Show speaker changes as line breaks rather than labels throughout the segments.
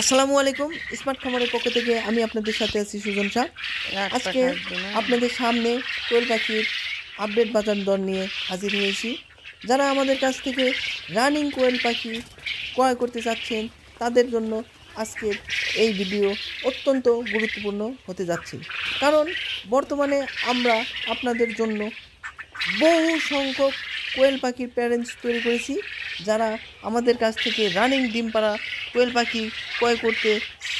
আসসালামু আলাইকুম। স্মার্ট খামারের পক্ষ থেকে আমি আপনাদের সাথে আছি সুজন শাহ। আজকে আপনাদের সামনে কোয়েল পাখির আপডেট বাজার দর নিয়ে হাজির হয়েছি। যারা আমাদের কাছ থেকে রানিং কোয়েল পাখি ক্রয় করতে চাচ্ছেন তাদের জন্য আজকের এই ভিডিও অত্যন্ত গুরুত্বপূর্ণ হতে যাচ্ছে। কারণ বর্তমানে আমরা আপনাদের জন্য বহু সংখ্যক কোয়েল পাখির প্যারেন্টস তৈরি করেছি যারা আমাদের কাছ থেকে রানিং ডিম পাড়া কোয়েল পাখি ক্রয় করতে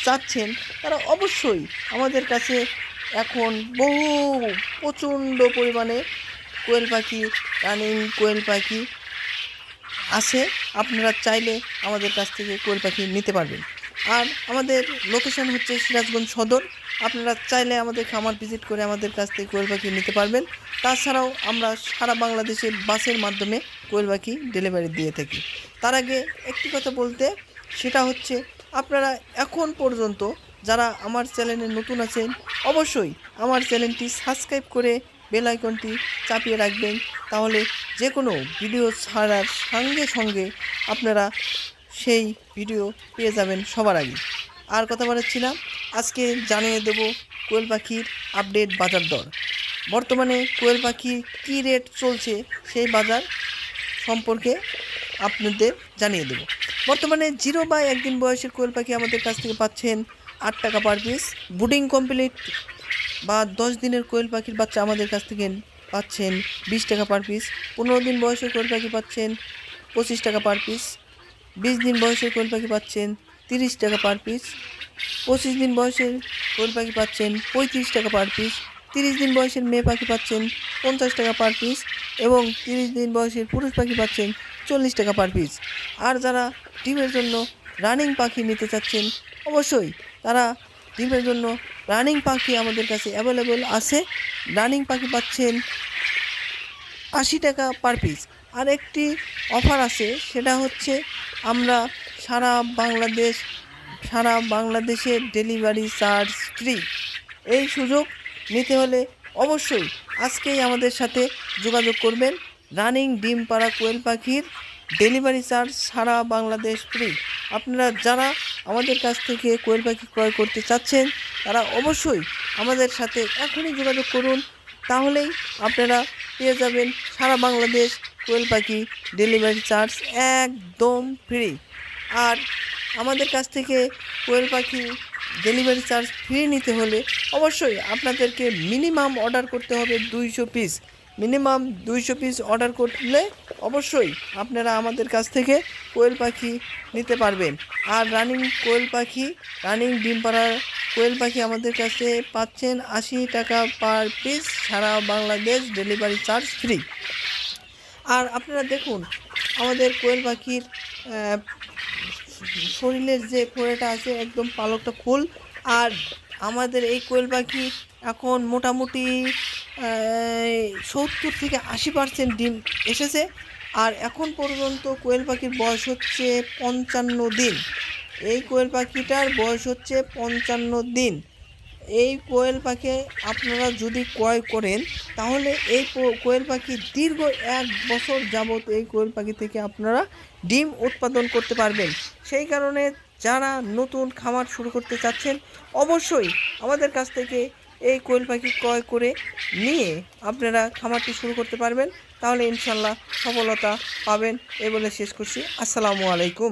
চাচ্ছেন, তারা অবশ্যই আমাদের কাছে এখন বহু প্রচণ্ড পরিমাণে কোয়েল পাখি, রানিং কোয়েল পাখি আছে। আপনারা চাইলে আমাদের কাছ থেকে কোয়েল পাখি নিতে পারবেন। আর আমাদের লোকেশন হচ্ছে সিরাজগঞ্জ সদর। আপনারা চাইলে আমাদের খামার ভিজিট করে আমাদের কাছ থেকে কোয়েল পাখি নিতে পারবেন। তাছাড়াও আমরা সারা বাংলাদেশে বাসের মাধ্যমে কোয়েল পাখি ডেলিভারি দিয়ে থাকি। তার আগে একটি কথা বলতে সেটা হচ্ছে আপনারা এখন পর্যন্ত যারা আমার চ্যানেলে নতুন আছেন, অবশ্যই আমার চ্যানেলটি সাবস্ক্রাইব করে বেল আইকনটি চাপিয়ে রাখবেন। তাহলে যে কোনো ভিডিও ছাড়ার সঙ্গে সঙ্গে আপনারা সেই ভিডিও পেয়ে যাবেন সবার আগে। আর কথা বাড়াচ্ছি না, আজকে জানিয়ে দেব কোয়েল পাখির আপডেট বাজার দর। বর্তমানে কোয়েল পাখি কী রেট চলছে সেই বাজার সম্পর্কে আপনাদের জানিয়ে দেব। বর্তমানে জিরো বা একদিন বয়সের কোয়েল পাখি আমাদের কাছ থেকে পাচ্ছেন আট টাকা পার পিস বুডিং কমপ্লিট বা দশ দিনের কোয়েল পাখির বাচ্চা আমাদের কাছ থেকে পাচ্ছেন বিশ টাকা পার পিস পনেরো দিন বয়সের কোয়েল পাখি পাচ্ছেন পঁচিশ টাকা পার পিস বিশ দিন বয়সের কোয়েল পাখি পাচ্ছেন তিরিশ টাকা পার পিস পঁচিশ দিন বয়সের কোয়েল পাখি পাচ্ছেন পঁয়ত্রিশ টাকা পার পিস তিরিশ দিন বয়সের মেয়ে পাখি পাচ্ছেন পঞ্চাশ টাকা পার পিস এবং তিরিশ দিন বয়সের পুরুষ পাখি পাচ্ছেন চল্লিশ টাকা পার পিস আর যারা ডিমের জন্য রানিং পাখি নিতে চাচ্ছেন, অবশ্যই তারা ডিমের জন্য রানিং পাখি আমাদের কাছে অ্যাভেলেবেল আছে। রানিং পাখি পাচ্ছেন আশি টাকা পার পিস আর একটি অফার আছে, সেটা হচ্ছে আমরা সারা বাংলাদেশ, সারা বাংলাদেশে ডেলিভারি চার্জ ফ্রি এই সুযোগ নিতে হলে অবশ্যই আজকেই আমাদের সাথে যোগাযোগ করবেন রানিং ডিম পাড়া কোয়েল পাখির ডেলিভারি চার্জ সারা বাংলাদেশ ফ্রি। আপনারা যারা আমাদের কাছ থেকে কোয়েল পাখি ক্রয় করতে চাচ্ছেন, তারা অবশ্যই আমাদের সাথে এখনই যোগাযোগ করুন। তাহলেই আপনারা পেয়ে যাবেন সারা বাংলাদেশ কোয়েল পাখি ডেলিভারি চার্জ একদম ফ্রি। আর আমাদের কাছ থেকে কোয়েল পাখি ডেলিভারি চার্জ ফ্রি নিতে হলে অবশ্যই আপনাদেরকে মিনিমাম অর্ডার করতে হবে দুইশো পিস। মিনিমাম দুইশো পিস অর্ডার করলে অবশ্যই আপনারা আমাদের কাছ থেকে কোয়েল পাখি নিতে পারবেন। আর রানিং কোয়েল পাখি, রানিং ডিম পাড়ার কোয়েল পাখি আমাদের কাছে পাচ্ছেন আশি টাকা পার পিস সারা বাংলাদেশ ডেলিভারি চার্জ ফ্রি। আর আপনারা দেখুন, আমাদের কোয়েল পাখির শরীরের যে কোয়েলটা আছে, একদম পালকটা খোল। আর আমাদের এই কোয়েল পাখি এখন মোটামুটি সত্তর থেকে আশি পার্সেন্ট ডিম এসেছে। আর এখন পর্যন্ত কোয়েল পাখির বয়স হচ্ছে পঞ্চান্ন দিন। এই কোয়েল পাখিটার বয়স হচ্ছে পঞ্চান্ন দিন। এই কোয়েল পাখি আপনারা যদি ক্রয় করেন, তাহলে এই কোয়েল পাখি দীর্ঘ এক বছর যাবত এই কোয়েল পাখি থেকে আপনারা ডিম উৎপাদন করতে পারবেন। সেই কারণে যারা নতুন খামার শুরু করতে চাচ্ছেন, অবশ্যই আমাদের কাছ থেকে এই কোয়েল পাখি ক্রয় করে নিয়ে আপনারা খামারটি শুরু করতে পারবেন। তাহলে ইনশাল্লাহ সফলতা পাবেন। এ বলে শেষ করছি। আসসালামু আলাইকুম।